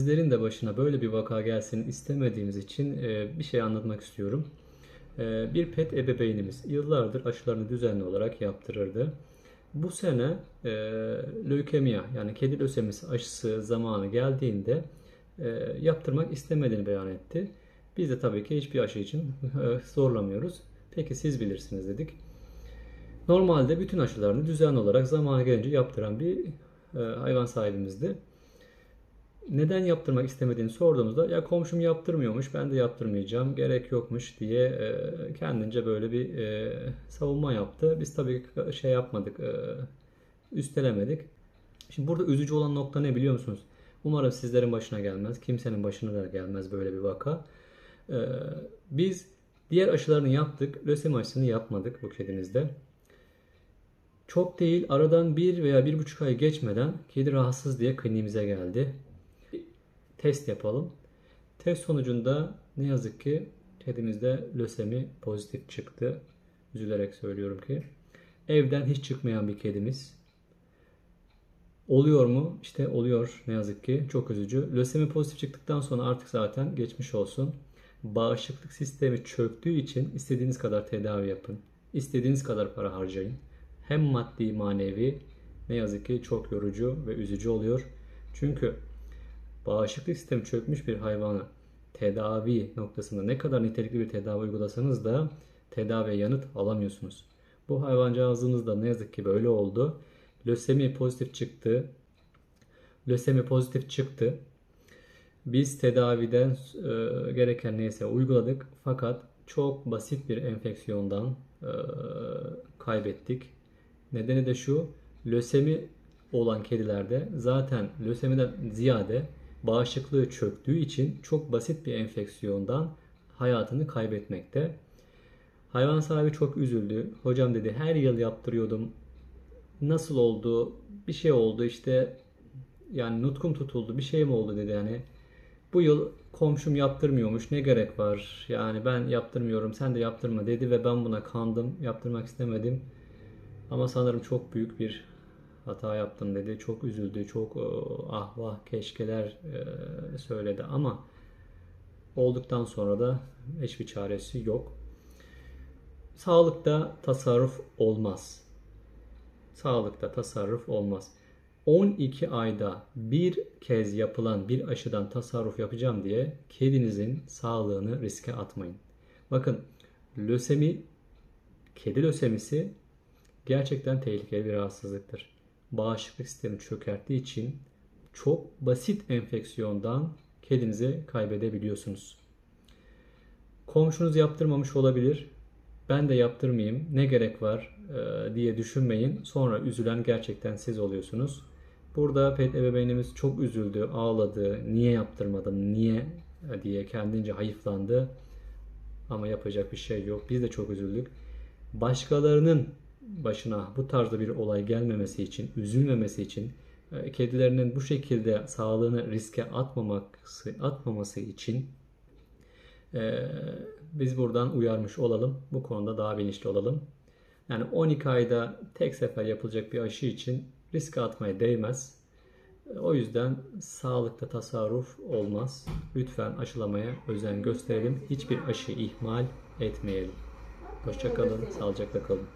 Sizlerin de başına böyle bir vaka gelsin istemediğimiz için e, bir şey anlatmak istiyorum. E, Bir pet ebeveynimiz yıllardır aşılarını düzenli olarak yaptırırdı. Bu sene e, lökemia yani kedi lösemisi aşısı zamanı geldiğinde e, yaptırmak istemediğini beyan etti. Biz de tabii ki hiçbir aşı için e, zorlamıyoruz. Peki siz bilirsiniz dedik. Normalde bütün aşılarını düzenli olarak zamanı gelince yaptıran bir e, hayvan sahibimizdi. Neden yaptırmak istemediğini sorduğumuzda ya komşum yaptırmıyormuş ben de yaptırmayacağım gerek yokmuş diye e, kendince böyle bir e, savunma yaptı. Biz tabii ki şey yapmadık e, üstelemedik. Şimdi burada üzücü olan nokta ne biliyor musunuz? Umarım sizlerin başına gelmez. Kimsenin başına da gelmez böyle bir vaka. E, biz diğer aşılarını yaptık. Lösemi aşısını yapmadık bu kedimizde. Çok değil aradan bir veya bir buçuk ay geçmeden kedi rahatsız diye kliniğimize geldi. Test yapalım. Test sonucunda ne yazık ki kedimizde lösemi pozitif çıktı. Üzülerek söylüyorum ki. Evden hiç çıkmayan bir kedimiz. Oluyor mu? İşte oluyor ne yazık ki. Çok üzücü. Lösemi pozitif çıktıktan sonra artık zaten geçmiş olsun. Bağışıklık sistemi çöktüğü için istediğiniz kadar tedavi yapın. İstediğiniz kadar para harcayın. Hem maddi manevi ne yazık ki çok yorucu ve üzücü oluyor. Çünkü bağışıklık sistemi çökmüş bir hayvanı tedavi noktasında ne kadar nitelikli bir tedavi uygulasanız da tedaviye yanıt alamıyorsunuz. Bu hayvancağızımızda ne yazık ki böyle oldu. Lösemi pozitif çıktı. Lösemi pozitif çıktı. Biz tedaviden e, gereken neyse uyguladık fakat çok basit bir enfeksiyondan e, kaybettik. Nedeni de şu, lösemi olan kedilerde zaten lösemiden ziyade bağışıklığı çöktüğü için çok basit bir enfeksiyondan hayatını kaybetmekte. Hayvan sahibi çok üzüldü. Hocam dedi her yıl yaptırıyordum. Nasıl oldu? Bir şey oldu işte yani nutkum tutuldu. Bir şey mi oldu dedi yani. Bu yıl komşum yaptırmıyormuş. Ne gerek var? Yani ben yaptırmıyorum. Sen de yaptırma dedi ve ben buna kandım. Yaptırmak istemedim. Ama sanırım çok büyük bir hata yaptım dedi. Çok üzüldü. Çok e, ah vah keşkeler e, söyledi ama olduktan sonra da hiçbir çaresi yok. Sağlıkta tasarruf olmaz. Sağlıkta tasarruf olmaz. 12 ayda bir kez yapılan bir aşıdan tasarruf yapacağım diye kedinizin sağlığını riske atmayın. Bakın lösemi, kedi lösemisi gerçekten tehlikeli bir rahatsızlıktır. Bağışıklık sistemi çökerttiği için çok basit enfeksiyondan kedinizi kaybedebiliyorsunuz. Komşunuz yaptırmamış olabilir. Ben de yaptırmayayım. Ne gerek var e, diye düşünmeyin. Sonra üzülen gerçekten siz oluyorsunuz. Burada pet ebeveynimiz çok üzüldü, ağladı. Niye yaptırmadım, niye diye kendince hayıflandı. Ama yapacak bir şey yok. Biz de çok üzüldük. Başkalarının başına bu tarzda bir olay gelmemesi için, üzülmemesi için, e, kedilerinin bu şekilde sağlığını riske atmaması, atmaması için e, biz buradan uyarmış olalım. Bu konuda daha bilinçli olalım. Yani 12 ayda tek sefer yapılacak bir aşı için risk atmaya değmez. E, O yüzden sağlıkta tasarruf olmaz. Lütfen aşılamaya özen gösterelim. Hiçbir aşı ihmal etmeyelim. Hoşçakalın, sağlıcakla kalın.